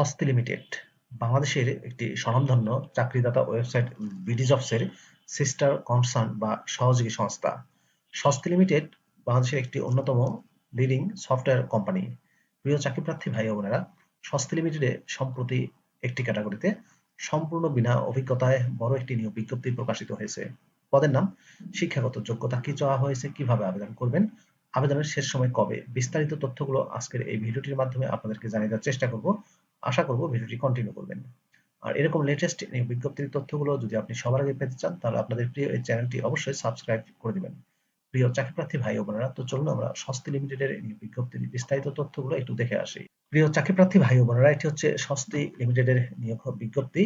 স্বস্তি লিমিটেড, বাংলাদেশের একটি স্বনামধন্য চাকরিদাতা ওয়েবসাইট বিডি জবসের সিস্টার কনসার্ন বা সহযোগী সংস্থা। স্বস্তি লিমিটেড বাংলাদেশের একটি অন্যতম লিডিং সফটওয়্যার কোম্পানি প্রিয় চাকরিপ্রার্থী ভাই বোনেরা স্বস্তি লিমিটেডে সম্প্রতি একটি ক্যাটাগরিতে সম্পূর্ণ বিনা অভিজ্ঞতায় বড় একটি নিয়োগ বিজ্ঞপ্তি প্রকাশিত হয়েছে। পদের নাম, শিক্ষাগত যোগ্যতা কি চাওয়া হয়েছে, কীভাবে আবেদন করবেন, আবেদনের শেষ সময় কবে, বিস্তারিত তথ্যগুলো আজকের এই ভিডিওটির মাধ্যমে আপনাদেরকে জানিয়ে দেওয়ার চেষ্টা করব। আশা করব ভিডিওটি কন্টিনিউ করবেন। আর এরকম লেটেস্ট বিজ্ঞপ্তির তথ্যগুলো যদি আপনি সবার আগে পেতে চান, তাহলে আপনাদের প্রিয় এই চ্যানেলটি অবশ্যই সাবস্ক্রাইব করে দিবেন। প্রিয় চাকরিপ্রার্থী ভাই ও বোনেরা, তো চলুন আমরা স্বস্তি লিমিটেডের বিজ্ঞপ্তির বিস্তারিত তথ্যগুলো একটু দেখে আসি। প্রিয় চাকরিপ্রার্থী ভাই ও বোনেরা, এটি হচ্ছে স্বস্তি লিমিটেডের নিয়োগ বিজ্ঞপ্তি।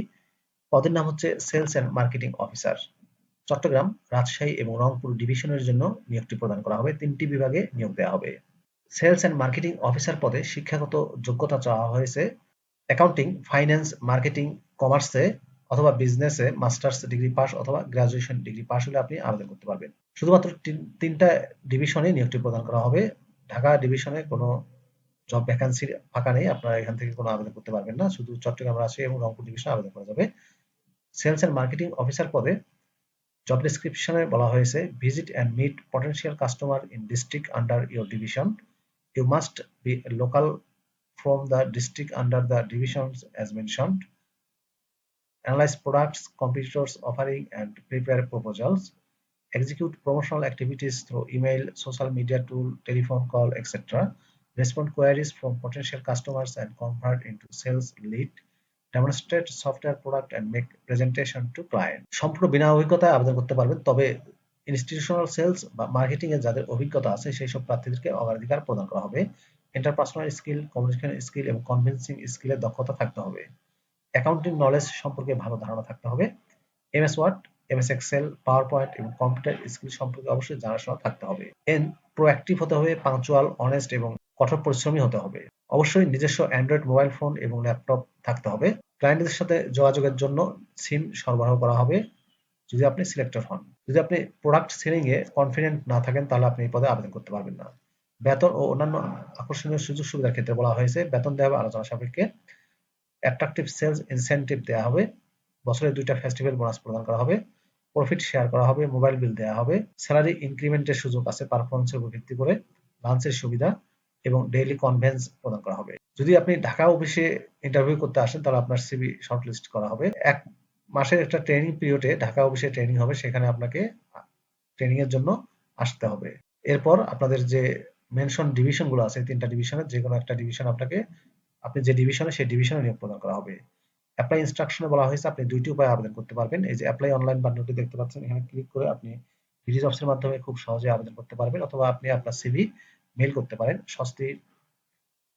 পদের নাম হচ্ছে sales and marketing officer Chittagong, Rajshahi এবং রংপুর ডিভিশনের জন্য নিয়োগটি প্রদান করা হবে। তিনটি বিভাগে নিয়োগ দেওয়া হবে। সেলস অ্যান্ড মার্কেটিং অফিসার পদে শিক্ষাগত যোগ্যতা চাওয়া হয়েছে অ্যাকাউন্টিং, ফাইন্যান্স, মার্কেটিং, কমার্সে অথবা বিজনেসে মাস্টার্স ডিগ্রি পাস অথবা গ্রাজুয়েশন ডিগ্রি পাস হলে আপনি আবেদন করতে পারবেন। শুধুমাত্র তিনটা ডিভিশনে নিয়োগটি প্রদান করা হবে। ঢাকা ডিভিশনে কোনো জব ভ্যাকান্সি ফাঁকা নেই, আপনারা এখান থেকে কোনো আবেদন করতে পারবেন না। শুধু চট্টগ্রাম, রাজশাহী এবং রংপুর ডিভিশনে আবেদন করা যাবে। সেলস অ্যান্ড মার্কেটিং অফিসার পদে জব ডেসক্রিপশনে বলা হয়েছে visit and meet potential customer in district under your division you must be local from the district under the divisions as mentioned analyze products competitors offering and prepare proposals execute promotional activities through email social media tool telephone call etc respond queries from potential customers and convert into sales lead demonstrate software product and make presentation to client সম্পূর্ণ বিনা অভিজ্ঞতায় আবেদন করতে পারবেন তবে institutional sales বা marketing এর যাদের অভিজ্ঞতা আছে সেই সব প্রার্থীদেরকে অগ্রাধিকার প্রদান করা হবে ইন্টারপার্সোনাল স্কিল কমিউনিকেশন স্কিল এবং কনভিন্সিং স্কিলের দক্ষতা থাকতে হবে। অ্যাকাউন্টিং নলেজ সম্পর্কে ভালো ধারণা থাকতে হবে। MS Word MS Excel PowerPoint এবং কম্পিউটার স্কিল সম্পর্কে অবশ্যই জানাশোনা থাকতে হবে। এন প্রোঅ্যাক্টিভ হতে হবে পাংচুয়াল অনেস্ট এবং কঠোর পরিশ্রমী হতে হবে। অবশ্যই নিজস্ব অ্যান্ড্রয়েড মোবাইল ফোন এবং ল্যাপটপ থাকতে হবে। ক্লায়েন্টদের সাথে যোগাযোগের জন্য সিম সরবরাহ করা হবে। যদি আপনি সিলেক্টর হন। যদি আপনি প্রোডাক্ট সেলিং এ কনফিডেন্ট না থাকেন, তাহলে আপনি এই পদে আবেদন করতে পারবেন না। বেতন ও অন্যান্য আকর্ষণীয় সুযোগ সুবিধার ক্ষেত্রে বলা হয়েছে, বেতন দেওয়া হবে আলোচনা সাপেক্ষে। অ্যাট্রাকটিভ সেলস ইনসেন্টিভ দেওয়া হবে, বছরে দুইটা ফেস্টিভ্যাল বোনাস প্রদান করা হবে প্রফিট শেয়ার করা হবে মোবাইল বিল দেওয়া হবে স্যালারি ইনক্রিমেন্টের সুযোগ আছে পারফরমেন্সের উপর ভিত্তি করে লাঞ্চের সুবিধা এবং ডেইলি কনভেন্স প্রদান করা হবে। যদি আপনি ঢাকা অফিসে ইন্টারভিউ করতে আসেন, তাহলে আপনার সিবি শর্টলিস্ট করা হবে। এক মাসের একটা ট্রেনিং পিরিয়ডে ঢাকা অফিসে ট্রেনিং হবে, সেখানে আপনাকে ট্রেনিং এর জন্য আসতে হবে। এরপর আপনাদের যে মেনশন ডিভিশনগুলো আছে তিনটা ডিভিশনের যে কোনো একটা ডিভিশন আপনাকে, আপনি যে ডিভিশনে সেই ডিভিশনে নিয়োগ প্রদান করা হবে। অ্যাপ্লাই ইনস্ট্রাকশনে বলা হয়েছে, আপনি দুইটি উপায়ে আবেদন করতে পারবেন। এই যে অ্যাপ্লাই অনলাইন বাটনটি দেখতে পাচ্ছেন, এখানে ক্লিক করে আপনি ভিডি জবসের মাধ্যমে খুব সহজে আবেদন করতে পারবেন, অথবা আপনি আপনার সিভি মেইল করতে পারেন Swasti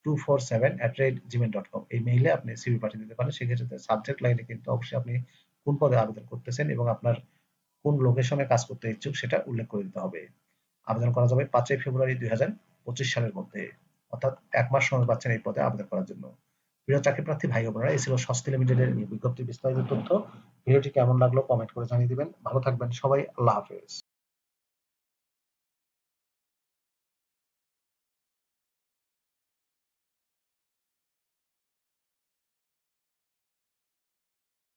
two four seven at rate Gmail dot com. এই মেইলে আপনি সিভি পাঠিয়ে দিতে পারেন, সেক্ষেত্রে সাবজেক্ট লাইনে কিন্তু অবশ্যই আপনি কোন পদে আবেদন করতেছেন এবং আপনার কোন লোকেশনে কাজ করতে ইচ্ছুক, সেটা উল্লেখ করে দিতে হবে। আবেদন করা যাবে পাঁচই ফেব্রুয়ারি দুই হাজার পঁচিশ সালের মধ্যে, অর্থাৎ এক মাস সময় পাচ্ছেন এই পদে আবেদন করার জন্য। প্রিয় চাকরি প্রার্থী, ভাই বোনেরা, এই ছিল স্বস্তি লিমিটেডের বিজ্ঞপ্তি বিস্তারিত তথ্য। ভিডিওটি কেমন লাগল কমেন্ট করে জানিয়ে দিবেন। ভালো থাকবেন সবাই, আল্লাহ হাফেজ।